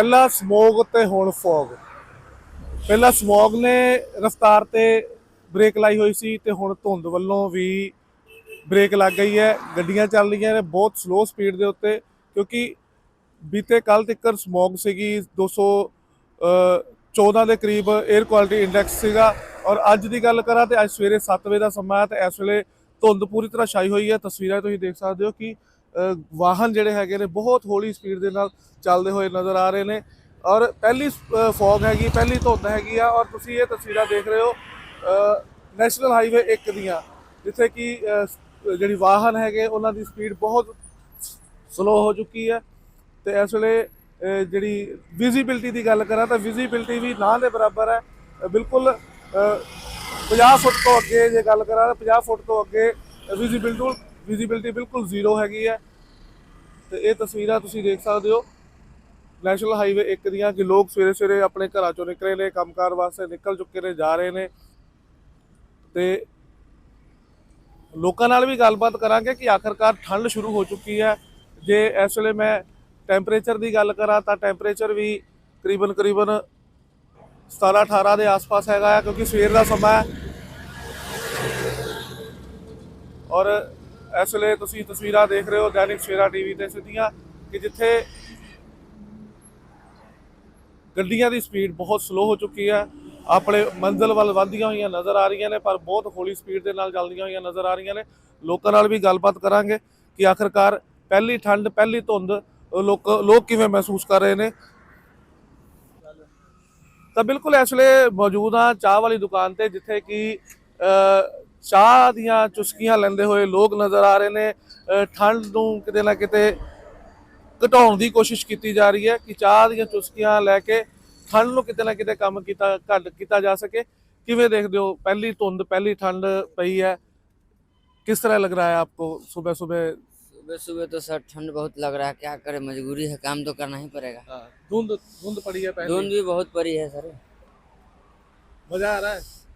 ਪਹਿਲਾਂ ਸਮੋਗ ਤੇ ਹੁਣ ਫੌਗ। ਪਹਿਲਾਂ ਸਮੋਗ ਨੇ ਰਫ਼ਤਾਰ ਤੇ ਬ੍ਰੇਕ ਲਾਈ ਹੋਈ ਸੀ ਤੇ ਹੁਣ ਧੁੰਦ ਵੱਲੋਂ ਵੀ ਬ੍ਰੇਕ ਲੱਗ ਗਈ ਹੈ। ਗੱਡੀਆਂ ਚੱਲ ਰਹੀਆਂ ਨੇ ਬਹੁਤ ਸਲੋ ਸਪੀਡ ਦੇ ਉੱਤੇ ਕਿਉਂਕਿ ਬੀਤੇ ਕੱਲ ਤੱਕ ਸਮੋਗ ਸੀਗੀ 214 ਦੇ ਕਰੀਬ 에ਅਰ ਕੁਆਲਿਟੀ ਇੰਡੈਕਸ ਸੀਗਾ। ਔਰ ਅੱਜ ਦੀ ਗੱਲ ਕਰਾਂ ਤੇ ਅੱਜ ਸਵੇਰੇ 7 ਵਜੇ ਦਾ ਸਮਾਂ ਹੈ ਤੇ ਇਸ ਵੇਲੇ ਧੁੰਦ ਪੂਰੀ ਤਰ੍ਹਾਂ ਛਾਈ ਹੋਈ ਹੈ। ਤਸਵੀਰਾਂ ਤੁਸੀਂ ਦੇਖ ਸਕਦੇ ਹੋ ਕਿ ਵਾਹਨ ਜਿਹੜੇ ਹੈਗੇ ਨੇ ਬਹੁਤ ਹੌਲੀ ਸਪੀਡ ਦੇ ਨਾਲ ਚੱਲਦੇ ਹੋਏ ਨਜ਼ਰ ਆ ਰਹੇ ਨੇ। ਔਰ ਪਹਿਲੀ ਫੌਗ ਹੈਗੀ ਪਹਿਲੀ ਧੁੰਦ ਹੈਗੀ ਆ ਔਰ ਤੁਸੀਂ ਇਹ ਤਸਵੀਰਾਂ ਦੇਖ ਰਹੇ ਹੋ ਨੈਸ਼ਨਲ ਹਾਈਵੇ 1 ਦੀਆਂ ਜਿੱਥੇ ਕਿ ਜਿਹੜੀ ਵਾਹਨ ਹੈਗੇ ਉਹਨਾਂ ਦੀ ਸਪੀਡ ਬਹੁਤ ਸਲੋ ਹੋ ਚੁੱਕੀ ਹੈ। ਤੇ ਇਸ ਵੇਲੇ ਜਿਹੜੀ ਵਿਜ਼ਿਬਿਲਟੀ ਦੀ ਗੱਲ ਕਰਾਂ ਤਾਂ ਵਿਜ਼ਿਬਿਲਟੀ ਵੀ ਨਾ ਦੇ ਬਰਾਬਰ ਹੈ। ਬਿਲਕੁਲ ਅਹ, 50 ਫੁੱਟ ਤੋਂ ਅੱਗੇ ਜੇ ਗੱਲ ਕਰਾਂ ਤਾਂ 50 ਫੁੱਟ ਤੋਂ ਅੱਗੇ ਵਿਜ਼ਿਬਿਲਟੀ ਵਿਜ਼ਿਬਿਲਟੀ ਬਿਲਕੁਲ ਜ਼ੀਰੋ ਹੈਗੀ ਹੈ। ਤੇ ਇਹ ਤਸਵੀਰਾਂ ਤੁਸੀਂ ਦੇਖ ਸਕਦੇ ਹੋ। ਨੈਸ਼ਨਲ ਹਾਈਵੇ 1 ਦੀਆਂ ਕਿ ਲੋਕ ਸਵੇਰੇ ਸਵੇਰੇ ਆਪਣੇ ਘਰਾਂ ਚੋਂ ਨਿਕਲੇ ਨੇ, ਕੰਮਕਾਰ ਵਾਸਤੇ ਨਿਕਲ ਚੁੱਕੇ ਨੇ, ਜਾ ਰਹੇ ਨੇ। ਤੇ ਲੋਕਾਂ ਨਾਲ ਵੀ ਗੱਲਬਾਤ ਕਰਾਂਗੇ ਕਿ ਆਖਰਕਾਰ ਠੰਡ ਸ਼ੁਰੂ ਹੋ ਚੁੱਕੀ ਹੈ। ਜੇ ਇਸ ਵੇਲੇ ਮੈਂ ਟੈਂਪਰੇਚਰ ਦੀ ਗੱਲ ਕਰਾਂ ਤਾਂ ਟੈਂਪਰੇਚਰ ਵੀ ਕਰੀਬਨ ਕਰੀਬਨ 17 18 ਦੇ ਆਸ-ਪਾਸ ਹੈਗਾ ਹੈ ਕਿਉਂਕਿ ਸਵੇਰ ਦਾ ਸਮਾਂ ਹੈ। ਔਰ ਇਸ ਵੇਲੇ ਤੁਸੀਂ ਤਸਵੀਰਾਂ ਦੇਖ ਰਹੇ ਹੋ ਦੈਨਿਕ ਸਵੇਰਾ ਟੀਵੀ ਤੇ ਸਿੱਧੀਆਂ ਕਿ ਜਿੱਥੇ ਗੱਡੀਆਂ ਦੀ ਸਪੀਡ ਬਹੁਤ ਸਲੋ ਹੋ ਚੁੱਕੀ ਹੈ। ਆਪਣੇ ਮੰਜ਼ਿਲ ਵੱਲ ਵਧਦੀਆਂ ਹੋਈਆਂ ਨਜ਼ਰ ਆ ਰਹੀਆਂ ਨੇ, ਪਰ ਬਹੁਤ ਹੌਲੀ ਸਪੀਡ ਦੇ ਨਾਲ ਚੱਲਦੀਆਂ ਹੋਈਆਂ ਨਜ਼ਰ ਆ ਰਹੀਆਂ ਨੇ। ਲੋਕਾਂ ਨਾਲ ਵੀ ਗੱਲਬਾਤ ਕਰਾਂਗੇ ਕਿ ਆਖਰਕਾਰ ਪਹਿਲੀ ਠੰਡ, ਪਹਿਲੀ ਧੁੰਦ ਲੋਕ ਲੋਕ ਕਿਵੇਂ ਮਹਿਸੂਸ ਕਰ ਰਹੇ ਨੇ। ਤਾਂ ਬਿਲਕੁਲ ਇਸ ਵੇਲੇ ਮੌਜੂਦ ਹਾਂ ਚਾਹ ਵਾਲੀ ਦੁਕਾਨ ਤੇ, ਜਿੱਥੇ ਕਿ ਚਾਹ ਦੀਆਂ ਚੁਸਕੀਆਂ ਲੈਂਦੇ ਹੋਏ ਲੋਕ ਨਜ਼ਰ ਆ ਰਹੇ ਨੇ ਅ, ਠੰਡ ਨੂੰ ਕਿਤੇ ਨਾ ਕਿਤੇ ਘਟਾਉਣ ਦੀ ਕੋਸ਼ਿਸ਼ ਕੀਤੀ ਜਾ ਰਹੀ ਹੈ ਕਿ ਚਾਹ ਦੀਆਂ ਚੁਸਕੀਆਂ ਲੈ ਕੇ ਠੰਡ ਨੂੰ ਕਿਤੇ ਨਾ ਕਿਤੇ ਕੰਮ ਕੀਤਾ ਘੱਟ ਕੀਤਾ ਜਾ ਸਕੇ ਕਿਵੇਂ ਦੇਖਦੇ ਹੋ ਪਹਿਲੀ ਧੁੰਦ ਪਹਿਲੀ ਠੰਡ ਪਈ ਹੈ किस तरह लग रहा है आपको सुबह सुबह सुबह सुबह तो सर ठंड बहुत लग रहा है क्या करें मजबूरी है काम तो करना ही पड़ेगा धुंध धुंध पड़ी है पहले धुंध भी बहुत पड़ी है सर मजा आ रहा है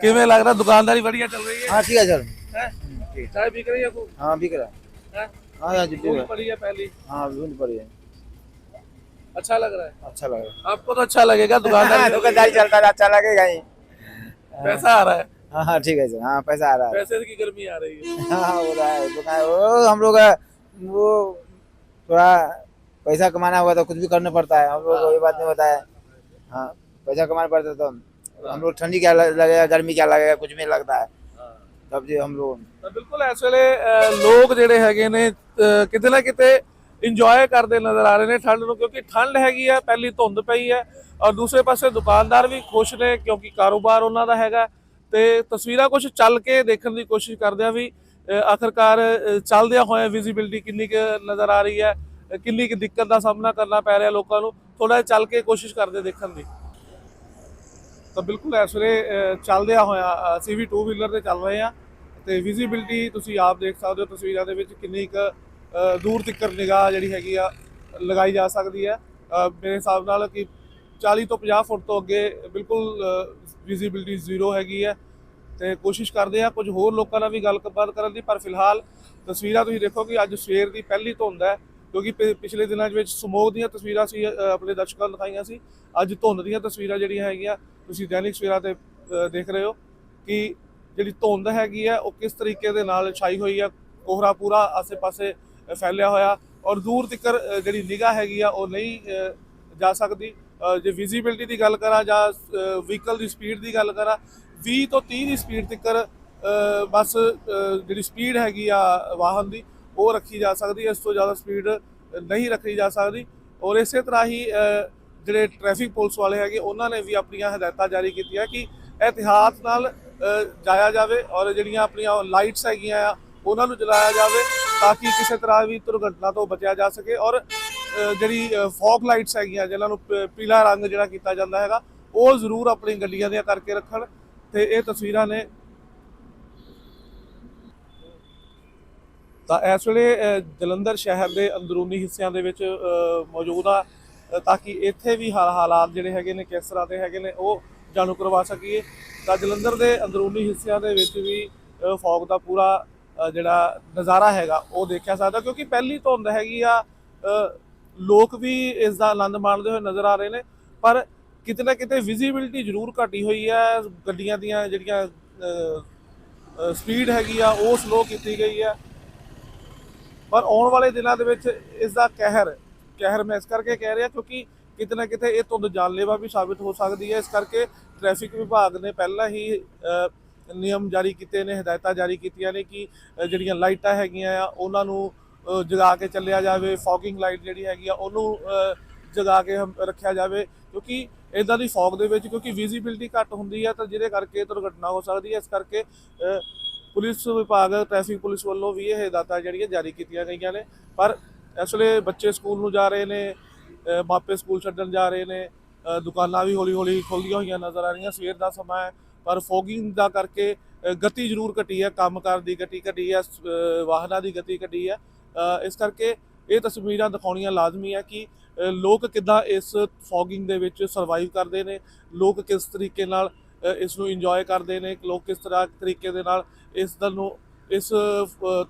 किਵੇਂ ਲੱਗਦਾ ਦੁਕਾਨਦਾਰੀ ਵਧੀਆ ਚੱਲ ठीक है सर। हाँ, बिक रहा है हाँ, हाँ, है पहली। है अच्छा लग रहा है? अच्छा लग आपको तो अच्छा लगेगा दुकानदारी दुकानदारी चलता है अच्छा लगेगा ही। पैसा आ रहा है। हाँ हाँ ठीक है सर। हाँ पैसा आ रहा है। पैसे की गर्मी आ रही है। हाँ हो रहा है दुकान वो हम लोग वो थोड़ा पैसा कमाना हुआ तो कुछ भी करना पड़ता है। हम लोग कोई ये बात नहीं होता है। हाँ पैसा कमाना पड़ता है तो हम लोग ठंडी क्या लग- लगेगा गर्मी क्या लगेगा कुछ भी नहीं लगता है तब जी हम लोग ਤਾਂ ਬਿਲਕੁਲ ਇਸ ਵੇਲੇ ਅਹ, ਲੋਕ ਜਿਹੜੇ ਹੈਗੇ ਨੇ ਅਹ, ਕਿਤੇ ਨਾ ਕਿਤੇ ਇੰਜੋਏ ਕਰਦੇ ਨਜ਼ਰ ਆ ਰਹੇ ਨੇ ਠੰਡ ਨੂੰ ਕਿਉਂਕਿ ਠੰਡ ਹੈਗੀ ਆ ਪਹਿਲੀ ਧੁੰਦ ਪਈ ਹੈ ਔਰ ਦੂਸਰੇ ਪਾਸੇ ਦੁਕਾਨਦਾਰ ਵੀ ਖੁਸ਼ ਨੇ ਕਿਉਂਕਿ ਕਾਰੋਬਾਰ ਉਹਨਾਂ ਦਾ ਹੈਗਾ ਤੇ ਤਸਵੀਰਾਂ ਕੁਝ ਚੱਲ ਕੇ ਦੇਖਣ ਦੀ ਕੋਸ਼ਿਸ਼ ਕਰਦੇ ਆ ਵੀ ਅਹ, ਆਖਰਕਾਰ ਅਹ, ਚੱਲਦਿਆਂ ਹੋਇਆ ਵਿਜ਼ਿਬਿਲਟੀ ਕਿੰਨੀ ਕੁ ਨਜ਼ਰ ਆ ਰਹੀ ਹੈ ਅਹ, ਕਿੰਨੀ ਕੁ ਦਿੱਕਤ ਦਾ ਸਾਹਮਣਾ ਕਰਨਾ ਪੈ ਰਿਹਾ ਲੋਕਾਂ ਨੂੰ ਥੋੜਾ ਚੱਲ ਕੇ ਕੋਸ਼ਿਸ਼ ਕਰਦੇ ਦੇਖਣ ਦੀ ਤਾਂ ਬਿਲਕੁਲ ਇਸ ਵੇਲੇ ਅਹ, ਚੱਲਦਿਆਂ ਹੋਇਆ ਅਸੀਂ ਵੀ 2 ਵੀਲਰ ਤੇ ਚੱਲ ਰਹੇ ਆ ਤੇ ਵਿਜ਼ਿਬਿਲਟੀ ਤੁਸੀਂ ਆਪ ਦੇਖ ਸਕਦੇ ਹੋ ਤਸਵੀਰਾਂ ਦੇ ਵਿੱਚ ਕਿੰਨੀ ਕੁ ਦੂਰ ਤੱਕ ਨਿਗਾਹ ਜਿਹੜੀ ਹੈਗੀ ਆ ਲਗਾਈ ਜਾ ਸਕਦੀ ਹੈ। ਮੇਰੇ ਹਿਸਾਬ ਨਾਲ ਕਿ 40 ਤੋਂ 50 ਫੁੱਟ ਤੋਂ ਅੱਗੇ ਬਿਲਕੁਲ ਵਿਜ਼ਿਬਿਲਟੀ ਜ਼ੀਰੋ ਹੈਗੀ ਹੈ। ਤੇ ਕੋਸ਼ਿਸ਼ ਕਰਦੇ ਆ ਕੁਝ ਹੋਰ ਲੋਕਾਂ ਨਾਲ ਵੀ ਗੱਲਬਾਤ ਕਰਨ ਦੀ ਪਰ ਫਿਲਹਾਲ ਤਸਵੀਰਾਂ ਤੁਸੀਂ ਦੇਖੋ ਕਿ ਅੱਜ ਸਵੇਰ ਦੀ ਪਹਿਲੀ ਧੁੰਦ ਹੈ। ਕਿਉਂਕਿ ਪਿ- ਪਿਛਲੇ ਦਿਨਾਂ ਦੇ ਵਿੱਚ ਸਮੋਗ ਦੀਆਂ ਤਸਵੀਰਾਂ ਸੀ ਅ, ਆਪਣੇ ਦਰਸ਼ਕਾਂ ਨੂੰ ਦਿਖਾਈਆਂ ਸੀ। ਅੱਜ ਧੁੰਦ ਦੀਆਂ ਤਸਵੀਰਾਂ ਜਿਹੜੀਆਂ ਹੈਗੀਆਂ ਤੁਸੀਂ ਦੈਨਿਕ ਸਵੇਰਾ ਤੇ ਅ, ਦੇਖ ਰਹੇ ਹੋ ਕਿ ਜਿਹੜੀ ਧੁੰਦ ਹੈਗੀ ਹੈ ਉਹ ਕਿਸ ਤਰੀਕੇ ਦੇ ਨਾਲ ਛਾਈ ਹੋਈ ਹੈ ਕੋਹਰਾ ਪੂਰਾ ਆਸੇ-ਪਾਸੇ ਅ, ਫੈਲਿਆ ਹੋਇਆ ਔਰ ਦੂਰ ਤੱਕ ਅ, ਜਿਹੜੀ ਨਿਗਾਹ ਹੈਗੀ ਆ ਉਹ ਨਹੀਂ ਅ, ਜਾ ਸਕਦੀ। ਅ, ਜੇ ਵਿਜ਼ਿਬਿਲਟੀ ਦੀ ਗੱਲ ਕਰਾਂ ਜਾਂ ਵਹੀਕਲ ਦੀ ਸਪੀਡ ਦੀ ਗੱਲ ਕਰਾਂ 20 ਤੋਂ 30 ਦੀ ਸਪੀਡ ਤੱਕ ਅ, ਬਸ ਅ, ਜਿਹੜੀ ਸਪੀਡ ਹੈਗੀ ਆ ਵਾਹਨ ਦੀ ਉਹ ਰੱਖੀ ਜਾ ਸਕਦੀ ਹੈ ਇਸ ਤੋਂ ਜ਼ਿਆਦਾ ਸਪੀਡ ਨਹੀਂ ਰੱਖੀ ਜਾ ਸਕਦੀ। ਔਰ ਇਸੇ ਤਰ੍ਹਾਂ ਹੀ ਜਿਹੜੇ ਟ੍ਰੈਫਿਕ ਪੁਲਿਸ ਵਾਲੇ ਹੈਗੇ, ਉਹਨਾਂ ਨੇ ਵੀ ਆਪਣੀਆਂ ਹਦਾਇਤਾਂ ਜਾਰੀ ਕੀਤੀਆਂ ਕਿ ਇਹਤਿਹਾਤ ਨਾਲ ਜਾਇਆ ਜਾਵੇ ਔਰ ਜਿਹੜੀਆਂ ਆਪਣੀਆਂ ਲਾਈਟਸ ਹੈਗੀਆਂ ਆ, ਉਹਨਾਂ ਨੂੰ ਜਲਾਇਆ ਜਾਵੇ ਤਾਂ ਕਿ ਕਿਸੇ ਤਰ੍ਹਾਂ ਵੀ ਦੁਰਘਟਨਾ ਤੋਂ ਬਚਿਆ ਜਾ ਸਕੇ। ਔਰ ਜਿਹੜੀ ਫੌਗ ਲਾਈਟਸ ਹੈਗੀਆਂ, ਜਿਹਨਾਂ ਨੂੰ ਪੀਲਾ ਰੰਗ ਜਿਹੜਾ ਕੀਤਾ ਜਾਂਦਾ ਹੈਗਾ, ਉਹ ਜ਼ਰੂਰ ਆਪਣੀ ਗੱਡੀਆਂ ਦੀਆਂ ਕਰਕੇ ਰੱਖਣ। ਤੇ ਇਹ ਤਸਵੀਰਾਂ ਨੇ ਤਾਂ ਇਸ ਵੇਲੇ ਜਲੰਧਰ ਸ਼ਹਿਰ ਦੇ ਅੰਦਰੂਨੀ ਹਿੱਸਿਆਂ ਦੇ ਵਿੱਚ ਮੌਜੂਦ ਆ। ਤਾਂ ਕਿ ਇੱਥੇ ਵੀ ਹਾਲਾਤ ਜਿਹੜੇ ਹੈਗੇ ਨੇ, ਕਿਸ ਤਰ੍ਹਾਂ ਦੇ ਹੈਗੇ ਨੇ, ਉਹ ਜਾਣੂ ਕਰਵਾ ਸਕੀਏ। ਤਾਂ ਜਲੰਧਰ ਦੇ ਅੰਦਰੂਨੀ ਹਿੱਸਿਆਂ ਦੇ ਵਿੱਚ ਵੀ ਫੌਗ ਦਾ ਪੂਰਾ ਜਿਹੜਾ ਨਜ਼ਾਰਾ ਹੈਗਾ, ਉਹ ਦੇਖਿਆ ਸਕਦਾ, ਕਿਉਂਕਿ ਪਹਿਲੀ ਧੁੰਦ ਹੈਗੀ ਆ ਲੋਕ ਵੀ ਇਸ ਦਾ ਆਨੰਦ ਮਾਣਦੇ ਹੋਏ ਨਜ਼ਰ ਆ ਰਹੇ ਨੇ। ਪਰ ਕਿਤੇ ਨਾ ਕਿਤੇ ਵਿਜ਼ਿਬਿਲਟੀ ਜ਼ਰੂਰ ਘਟੀ ਹੋਈ ਹੈ ਗੱਡੀਆਂ ਦੀਆਂ ਜਿਹੜੀਆਂ ਸਪੀਡ ਹੈਗੀ ਆ, ਉਹ ਸਲੋ ਕੀਤੀ ਗਈ ਹੈ ਪਰ ਆਉਣ ਵਾਲੇ ਦਿਨਾਂ ਦੇ ਵਿੱਚ ਇਸ ਦਾ ਕਹਿਰ ਕਹਿਰ ਮੈਂ ਇਸ ਕਰਕੇ ਕਹਿ ਰਿਹਾ ਕਿਉਂਕਿ ਕਿਤੇ ਨਾ ਕਿਤੇ ਇਹ ਧੁੰਦ ਜਾਨਲੇਵਾ ਵੀ ਸਾਬਿਤ ਹੋ ਸਕਦੀ ਹੈ। ਇਸ ਕਰਕੇ ਟ੍ਰੈਫਿਕ ਵਿਭਾਗ ਨੇ ਪਹਿਲਾਂ ਹੀ ਨਿਯਮ ਜਾਰੀ ਕੀਤੇ ਨੇ, ਹਦਾਇਤਾਂ ਜਾਰੀ ਕੀਤੀਆਂ ਨੇ ਕਿ ਜਿਹੜੀਆਂ ਲਾਈਟਾਂ ਹੈਗੀਆਂ ਆ, ਉਹਨਾਂ ਨੂੰ ਜਗਾ ਕੇ ਚੱਲਿਆ ਜਾਵੇ। ਫੌਗਿੰਗ ਲਾਈਟ ਜਿਹੜੀ ਹੈਗੀ ਆ, ਉਹਨੂੰ ਜਗਾ ਕੇ ਹਮ- ਰੱਖਿਆ ਜਾਵੇ। ਕਿਉਂਕਿ ਇਦਾਂ ਦੀ ਫੌਗ ਦੇ ਵਿੱਚ ਕਿਉਂਕਿ ਵਿਜ਼ਿਬਿਲਟੀ ਘੱਟ ਹੁੰਦੀ ਹੈ ਤਾਂ ਜਿਹਦੇ ਕਰਕੇ ਦੁਰਘਟਨਾ ਹੋ ਸਕਦੀ ਹੈ। ਇਸ ਕਰਕੇ ਪੁਲਿਸ ਵਿਭਾਗ ਟ੍ਰੈਫਿਕ ਪੁਲਿਸ ਵੱਲੋਂ ਵੀ ਇਹ ਹਦਾਇਤਾਂ ਜਿਹੜੀਆਂ ਜਾਰੀ ਕੀਤੀਆਂ ਗਈਆਂ ਨੇ। ਪਰ ਇਸ ਵੇਲੇ ਬੱਚੇ ਸਕੂਲ ਨੂੰ ਜਾ ਰਹੇ ਨੇ ਮਾਪੇ ਸਕੂਲ ਛੱਡਣ ਜਾ ਰਹੇ ਨੇ ਦੁਕਾਨਾਂ ਵੀ ਹੌਲੀ ਹੌਲੀ ਖੁੱਲਦੀਆਂ ਹੋਈਆਂ ਨਜ਼ਰ ਆ ਰਹੀਆਂ, ਸਵੇਰ ਦਾ ਸਮਾਂ ਹੈ। ਪਰ ਫੋਗਿੰਗ ਦਾ ਕਰਕੇ ਗਤੀ ਜ਼ਰੂਰ ਘਟੀ ਹੈ, ਕੰਮਕਾਰ ਦੀ ਗਤੀ ਘਟੀ ਹੈ ਵਾਹਨਾਂ ਦੀ ਗਤੀ ਘਟੀ ਹੈ। ਇਸ ਕਰਕੇ ਇਹ ਤਸਵੀਰਾਂ ਦਿਖਾਉਣੀਆਂ ਲਾਜ਼ਮੀ ਹੈ ਕਿ ਲੋਕ ਕਿੱਦਾਂ ਇਸ ਫੋਗਿੰਗ ਦੇ ਵਿੱਚ ਸਰਵਾਈਵ ਕਰਦੇ ਨੇ, ਲੋਕ ਕਿਸ ਤਰੀਕੇ ਨਾਲ ਇਸ ਨੂੰ ਇੰਜੋਏ ਕਰਦੇ ਨੇ ਲੋਕ ਕਿਸ ਤਰ੍ਹਾਂ ਤਰੀਕੇ ਦੇ ਨਾਲ ਇਸ ਦਿਨ ਨੂੰ, ਇਸ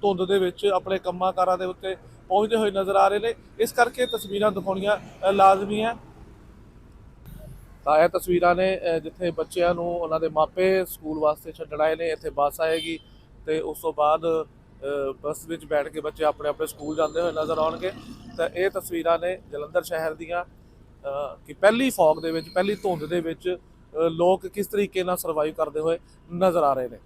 ਧੁੰਦ ਦੇ ਵਿੱਚ ਆਪਣੇ ਕੰਮਾਂ ਕਾਰਾਂ ਦੇ ਉੱਤੇ ਪਹੁੰਚਦੇ ਹੋਏ ਨਜ਼ਰ ਆ ਰਹੇ ਨੇ। ਇਸ ਕਰਕੇ ਤਸਵੀਰਾਂ ਦਿਖਾਉਣੀਆਂ ਲਾਜ਼ਮੀ ਹੈ। ਤਾਂ ਇਹ ਤਸਵੀਰਾਂ ਨੇ ਜਿੱਥੇ ਬੱਚਿਆਂ ਨੂੰ ਉਹਨਾਂ ਦੇ ਮਾਪੇ ਸਕੂਲ ਵਾਸਤੇ ਛੱਡਣ ਆਏ ਨੇ, ਇੱਥੇ ਬੱਸ ਆਏਗੀ ਤੇ ਉਸ ਤੋਂ ਬਾਅਦ ਬੱਸ ਵਿੱਚ ਬੈਠ ਕੇ ਬੱਚੇ ਆਪਣੇ ਆਪਣੇ ਸਕੂਲ ਜਾਂਦੇ ਹੋਏ ਨਜ਼ਰ ਆਉਣਗੇ। ਤਾਂ ਇਹ ਤਸਵੀਰਾਂ ਨੇ ਜਲੰਧਰ ਸ਼ਹਿਰ ਦੀਆਂ ਕਿ ਪਹਿਲੀ ਫੌਗ ਦੇ ਵਿੱਚ, ਪਹਿਲੀ ਧੁੰਦ ਦੇ ਵਿੱਚ ਲੋਕ ਕਿਸ ਤਰੀਕੇ ਨਾਲ ਸਰਵਾਈਵ ਕਰਦੇ ਹੋਏ ਨਜ਼ਰ ਆ ਰਹੇ ਨੇ।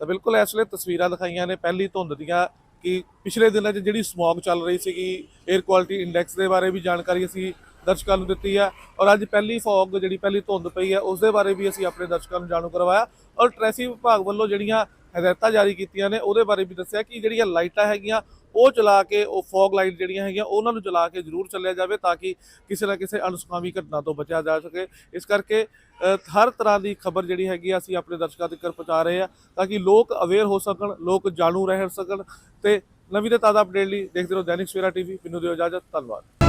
ਤਾਂ ਬਿਲਕੁਲ ਇਸ ਵੇਲੇ ਤਸਵੀਰਾਂ ਦਿਖਾਈਆਂ ਨੇ। ਪਹਿਲੀ ਧੁੰਦ ਦੀਆਂ ਕਿ ਪਿਛਲੇ ਦਿਨਾਂ 'ਚ ਜਿਹੜੀ ਸਮੌਗ ਚੱਲ ਰਹੀ ਸੀਗੀ 에ਅਰ ਕੁਆਲਿਟੀ ਇੰਡੈਕਸ ਦੇ ਬਾਰੇ ਵੀ ਜਾਣਕਾਰੀ ਅਸੀਂ ਦਰਸ਼ਕਾਂ ਨੂੰ ਦਿੱਤੀ ਹੈ ਔਰ ਅੱਜ ਪਹਿਲੀ ਫੌਗ ਜਿਹੜੀ ਪਹਿਲੀ ਧੁੰਦ ਪਈ ਹੈ ਉਸ ਦੇ ਬਾਰੇ ਵੀ ਅਸੀਂ ਆਪਣੇ ਦਰਸ਼ਕਾਂ ਨੂੰ ਜਾਣੂ ਕਰਵਾਇਆ। ਔਰ ਟ੍ਰੈਫਿਕ ਵਿਭਾਗ ਵੱਲੋਂ ਜਿਹੜੀਆਂ ਹਦਾਇਤਾਂ ਜਾਰੀ ਕੀਤੀਆਂ ਨੇ, ਉਹਦੇ ਬਾਰੇ ਵੀ ਦੱਸਿਆ ਕਿ ਜਿਹੜੀਆਂ ਲਾਈਟਾਂ ਹੈਗੀਆਂ ਉਹ ਚਲਾ ਕੇ, ਉਹ ਫੌਗ ਲਾਈਟ ਜਿਹੜੀਆਂ ਹੈਗੀਆਂ, ਉਹਨਾਂ ਨੂੰ ਚਲਾ ਕੇ ਜ਼ਰੂਰ ਚੱਲਿਆ ਜਾਵੇ ਤਾਂ ਕਿ ਕਿਸੇ ਨਾ ਕਿਸੇ ਅਨੁਸੁਖਾਵੀ ਘਟਨਾ ਤੋਂ ਬਚਿਆ ਜਾ ਸਕੇ। ਇਸ ਕਰਕੇ ਹਰ ਤਰ੍ਹਾਂ ਦੀ ਖਬਰ ਜਿਹੜੀ ਹੈਗੀ ਆ, ਅਸੀਂ ਆਪਣੇ ਦਰਸ਼ਕਾਂ ਤੱਕ ਪਹੁੰਚਾ ਰਹੇ ਆ ਤਾਂ ਕਿ ਲੋਕ ਅਵੇਅਰ ਹੋ ਸਕਣ, ਲੋਕ ਜਾਣੂ ਰਹਿ ਸਕਣ ਤੇ ਨਵੀਂ ਤੇ ਤਾਜ਼ਾ ਅਪਡੇਟ ਲਈ ਦੇਖਦੇ ਰਹੋ ਦੈਨਿਕ ਸਵੇਰਾ ਟੀਵੀ, ਮੈਨੂੰ ਦਿਓ ਇਜਾਜ਼ਤ, ਧੰਨਵਾਦ।